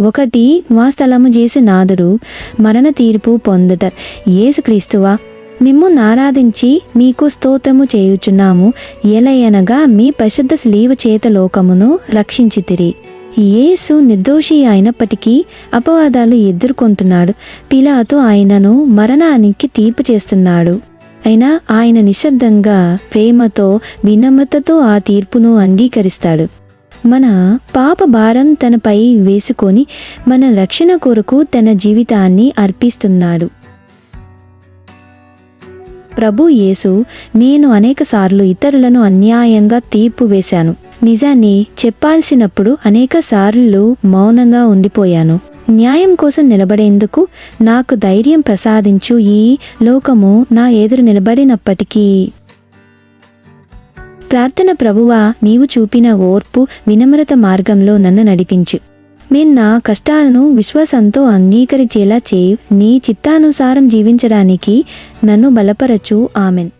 ఒకటి మా స్థలము చేసి నాదుడు మరణ తీర్పు పొందుతారు ఏసుక్రీస్తువా మిమ్ము ఆరాధించి మీకు స్తోత్రము చేయుచున్నాము. ఎలయనగా మీ పరిశుద్ధ స్లీవ చేత లోకమును రక్షించితిరి. యేసు నిర్దోషి అయినప్పటికీ అపవాదాలు ఎదుర్కొంటున్నాడు. పిలాతో ఆయనను మరణానికి తీర్పు చేస్తున్నాడు. అయినా ఆయన నిశ్శబ్దంగా ప్రేమతో వినమ్రతతో ఆ తీర్పును అంగీకరిస్తాడు. మన పాప భారం తనపై వేసుకొని మన రక్షణ కొరకు తన జీవితాన్ని అర్పిస్తున్నాడు. ప్రభు యేసు నేను అనేకసార్లు ఇతరులను అన్యాయంగా తీర్పు వేశాను. నిజాన్ని చెప్పాల్సినప్పుడు అనేక సార్లు మౌనంగా ఉండిపోయాను. న్యాయం కోసం నిలబడేందుకు నాకు ధైర్యం ప్రసాదించు ఈ లోకము నా ఎదురు నిలబడినప్పటికీ ప్రార్థన ప్రభువా నీవు చూపిన ఓర్పు వినమ్రత మార్గంలో నన్ను నడిపించు. నేను నా కష్టాలను విశ్వాసంతో అంగీకరించేలా చేయు. నీ చిత్తానుసారం జీవించడానికి నన్ను బలపరచు. ఆమెన్.